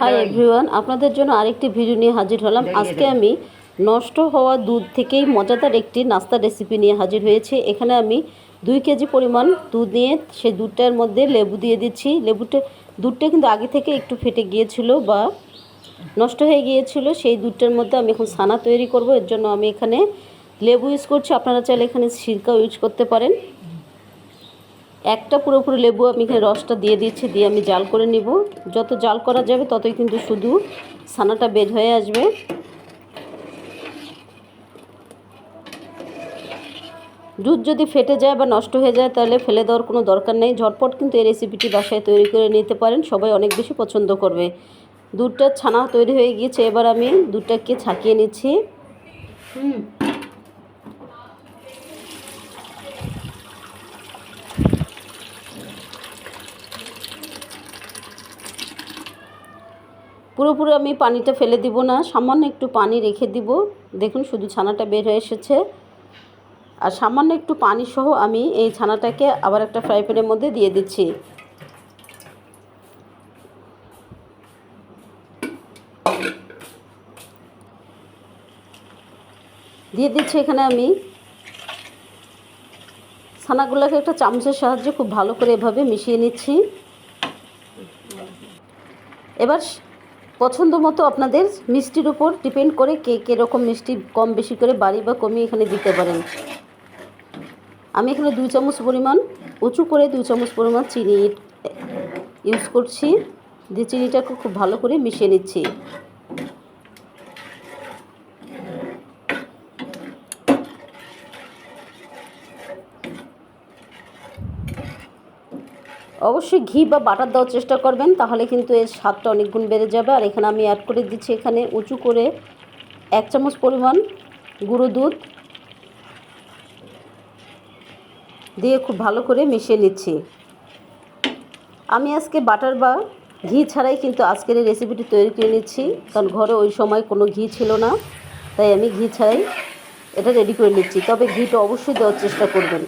Hi everyone আপনাদের জন্য আরেকটি ভিডিও নিয়ে হাজির হলাম। আজকে আমি নষ্ট হওয়া দুধ থেকেই মজাদার একটি নাস্তা রেসিপি নিয়ে হাজির হয়েছি। এখানে আমি দুই কেজি পরিমাণ দুধ নিয়ে সেই দুধটার মধ্যে লেবু দিয়ে দিচ্ছি। লেবুটা দুধটা কিন্তু আগে থেকে একটু ফেটে গিয়েছিল বা নষ্ট হয়ে গিয়েছিল সেই দুধটার মধ্যে আমি এখন ছানা তৈরি করব। এর জন্য আমি এখানে লেবু ইউজ করছি। আপনারা চাইলে এখানে সিরকাও ইউজ করতে পারেন। একটা পুরোপুরি লেবু আমি এখানে রসটা দিয়ে দিচ্ছি, দিয়ে আমি জাল করে নিব। যত জাল করা যাবে ততই কিন্তু শুধু ছানাটা বের হয়ে আসবে। দুধ যদি ফেটে যায় বা নষ্ট হয়ে যায় তাহলে ফেলে দেওয়ার কোনো দরকার নেই। ঝটপট কিন্তু এই রেসিপিটি বাসায় তৈরি করে নিতে পারেন, সবাই অনেক বেশি পছন্দ করবে। দুধটা ছানা তৈরি হয়ে গিয়েছে, এবার আমি দুধটাকে ছাকিয়ে নিচ্ছি। হুম। পুরোপুরি আমি পানিটা ফেলে দিব না, সামান্য একটু পানি রেখে দিব। দেখুন, শুধু ছানাটা বের হয়ে এসেছে। আর সামান্য একটু পানি সহ আমি এই ছানাটাকে আবার একটা ফ্রাই প্যানের মধ্যে দিয়ে দিচ্ছি। দিয়ে দিচ্ছি এখানে আমি ছানাগুলোকে একটা চামচের সাহায্যে খুব ভালো করে এভাবে মিশিয়ে নিচ্ছি। এবার পছন্দ মতো আপনাদের মিষ্টির উপর ডিপেন্ড করে কে কীরকম মিষ্টি কম বেশি করে বাড়ি বা কমিয়ে এখানে দিতে পারেন। আমি এখানে দুই চামচ পরিমাণ, উঁচু করে দুই চামচ পরিমাণ চিনি ইউজ করছি। দিয়ে চিনিটাকে খুব ভালো করে মিশিয়ে নিচ্ছি। অবশ্যই ঘি বা বাটার দেওয়ার চেষ্টা করবেন, তাহলে কিন্তু এর স্বাদটা অনেক গুণ বেড়ে যাবে। আর এখানে আমি অ্যাড করে দিচ্ছি এখানে উঁচু করে এক চামচ পরিমাণ গুঁড়ো দুধ। দিয়ে খুব ভালো করে মিশিয়ে নিচ্ছি। আমি আজকে বাটার বা ঘি ছাড়াই কিন্তু আজকের এই রেসিপিটি তৈরি করে নিচ্ছি, কারণ ঘরে ওই সময় কোনো ঘি ছিল না, তাই আমি ঘি ছাড়াই এটা রেডি করে নিচ্ছি। তবে ঘিটা অবশ্যই দেওয়ার চেষ্টা করবেন।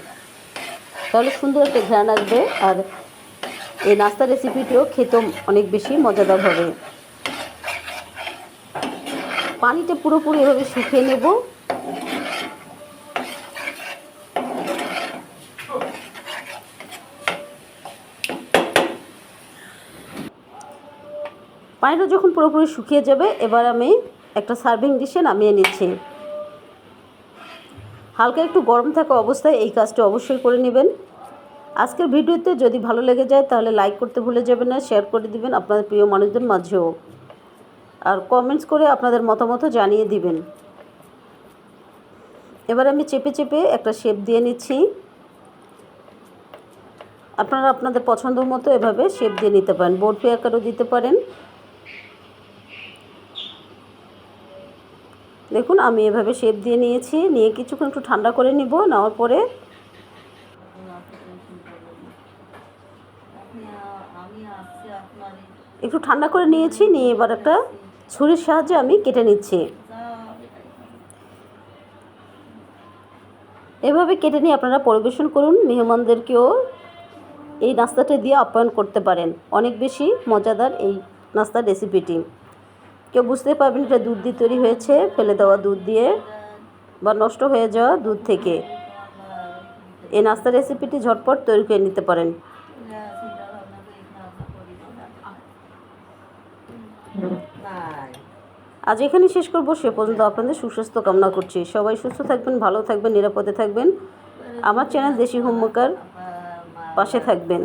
তাহলে সুন্দর একটা ঘ্রাণ আসবে, আর এই নাস্তা রেসিপিটিও খেতে অনেক বেশি মজাদার হবে। পানিটা পুরোপুরি এভাবে শুকিয়ে নেব। পানিটা যখন পুরোপুরি শুকিয়ে যাবে, এবার আমি একটা সার্ভিং ডিশে নামিয়ে নিচ্ছি। হালকা একটু গরম থাকা অবস্থায় এই কাজটা অবশ্যই করে নেবেন। আজকের ভিডিওতে যদি ভালো লেগে যায় তাহলে লাইক করতে ভুলে যাবেন না শেয়ার করে দিবেন আপনাদের প্রিয় মানুষদের মাঝেও। আর কমেন্টস করে আপনাদের মতামত জানিয়ে দিবেন। এবার আমি চেপে চেপে একটা শেপ দিয়ে নিচ্ছি। আপনারা আপনাদের পছন্দ মতো এভাবে শেপ দিয়ে নিতে পারেন। বরফি আকারও দিতে পারেন। দেখুন, আমি এভাবে শেপ দিয়ে নিয়েছি। নিয়ে কিছুক্ষণ একটু ঠান্ডা করে নিব, নেওয়ার পরে একটু ঠান্ডা করে নিয়েছি, নিয়ে এবার একটা ছুরির সাহায্যে আমি কেটে নিচ্ছি। এভাবে কেটে নিয়ে আপনারা পরিবেশন করুন, মেহমানদেরকেও এই নাস্তাটা দিয়ে আপ্যায়ন করতে পারেন। অনেক বেশি মজাদার এই নাস্তার রেসিপিটি। কেউ বুঝতে পারবেন এটা দুধ দিয়ে তৈরি হয়েছে, ফেলে দেওয়া দুধ দিয়ে বা নষ্ট হয়ে যাওয়া দুধ থেকে। এই নাস্তা রেসিপিটি ঝটপট তৈরি করে নিতে পারেন। আজ এখানে শেষ করব। সে পর্যন্ত আপনাদের সুস্বাস্থ্য কামনা করছি। সবাই সুস্থ থাকবেন, ভালো থাকবেন, নিরাপদে থাকবেন। আমার চ্যানেল দেশি হোমমেকার পাশে থাকবেন।